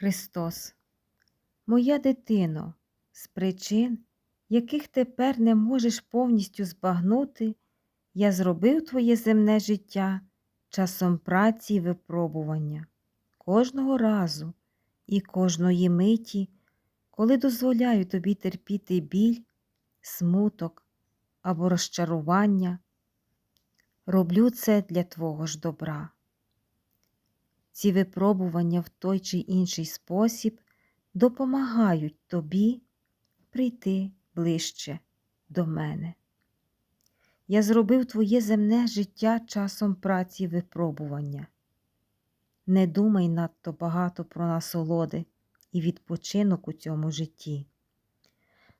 Христос, моя дитино, з причин, яких тепер не можеш повністю збагнути, я зробив твоє земне життя часом праці й випробування. Кожного разу і кожної миті, коли дозволяю тобі терпіти біль, смуток або розчарування, роблю це для твого ж добра. Ці випробування в той чи інший спосіб допомагають тобі прийти ближче до мене. Я зробив твоє земне життя часом праці випробування. Не думай надто багато про насолоди і відпочинок у цьому житті.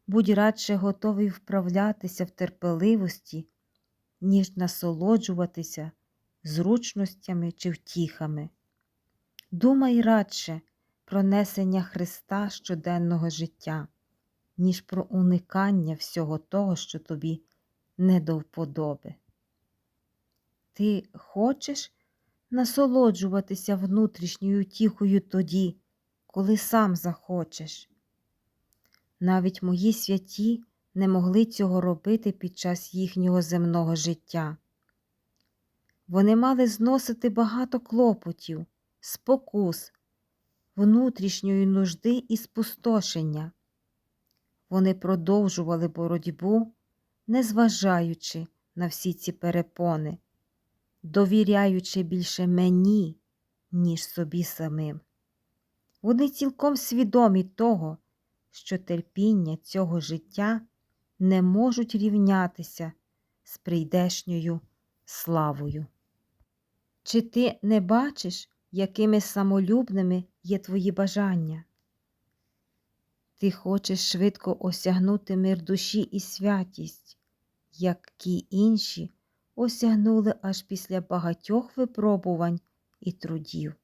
Будь радше готовий вправлятися в терпеливості, ніж насолоджуватися зручностями чи втіхами. Думай радше про несення Христа щоденного життя, ніж про уникання всього того, що тобі не до вподоби. Ти хочеш насолоджуватися внутрішньою тіхою тоді, коли сам захочеш. Навіть мої святі не могли цього робити під час їхнього земного життя. Вони мали зносити багато клопотів, спокус, внутрішньої нужди і спустошення. Вони продовжували боротьбу, незважаючи на всі ці перепони, довіряючи більше мені, ніж собі самим. Вони цілком свідомі того, що терпіння цього життя не можуть рівнятися з прийдешньою славою. Чи ти не бачиш, якими самолюбними є твої бажання? Ти хочеш швидко осягнути мир душі і святість, які інші осягнули аж після багатьох випробувань і трудів.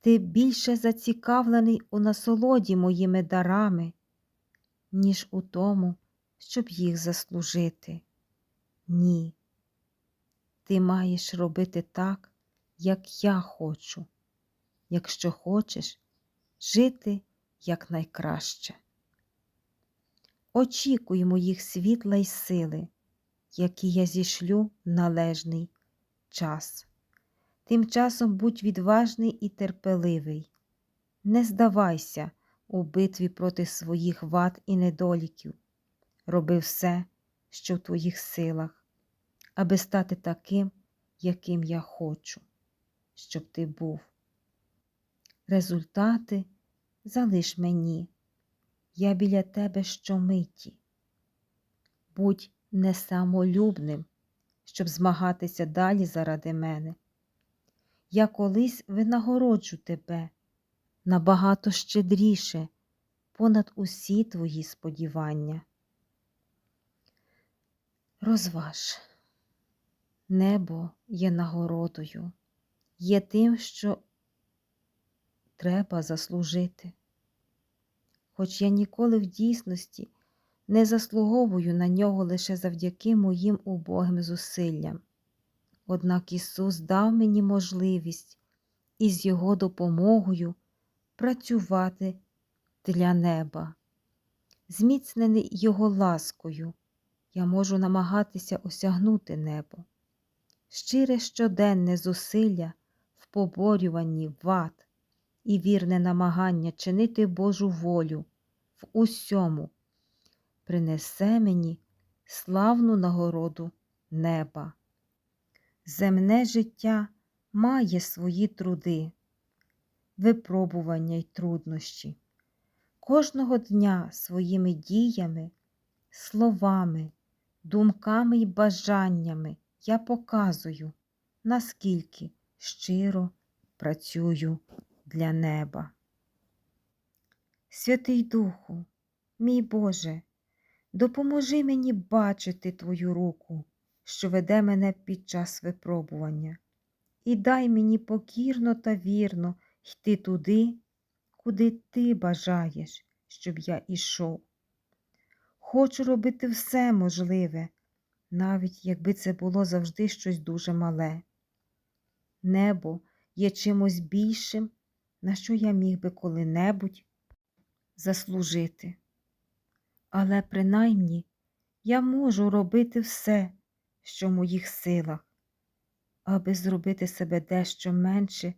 Ти більше зацікавлений у насолоді моїми дарами, ніж у тому, щоб їх заслужити. Ні. Ти маєш робити так, як я хочу, якщо хочеш жити якнайкраще. Очікуй моїх світла й сили, які я зішлю належний час. Тим часом будь відважний і терпеливий. Не здавайся у битві проти своїх вад і недоліків. Роби все, що в твоїх силах, аби стати таким, яким я хочу, щоб ти був. Результати залиш мені, я біля тебе щомиті. Будь не самолюбним, щоб змагатися далі заради мене. Я колись винагороджу тебе набагато щедріше понад усі твої сподівання. Розваж, небо є нагородою, є тим, що треба заслужити. Хоч я ніколи в дійсності не заслуговую на нього лише завдяки моїм убогим зусиллям. Однак Ісус дав мені можливість із Його допомогою працювати для неба. Зміцнений Його ласкою, я можу намагатися осягнути небо. Щире щоденне зусилля поборюванні вад і вірне намагання чинити Божу волю в усьому принесе мені славну нагороду неба. Земне життя має свої труди, випробування й труднощі. Кожного дня своїми діями, словами, думками й бажаннями я показую, наскільки щиро працюю для неба. Святий Духу, мій Боже, допоможи мені бачити Твою руку що веде мене під час випробування, і дай мені покірно та вірно йти туди, куди ти бажаєш, щоб я ішов. Хочу робити все можливе, навіть якби це було завжди щось дуже мале. Небо є чимось більшим, на що я міг би коли-небудь заслужити. Але принаймні я можу робити все, що в моїх силах, аби зробити себе дещо менше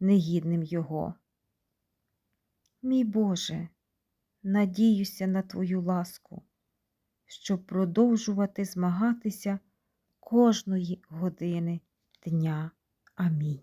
негідним Його. Мій Боже, надіюся на Твою ласку, щоб продовжувати змагатися кожної години дня. Амінь.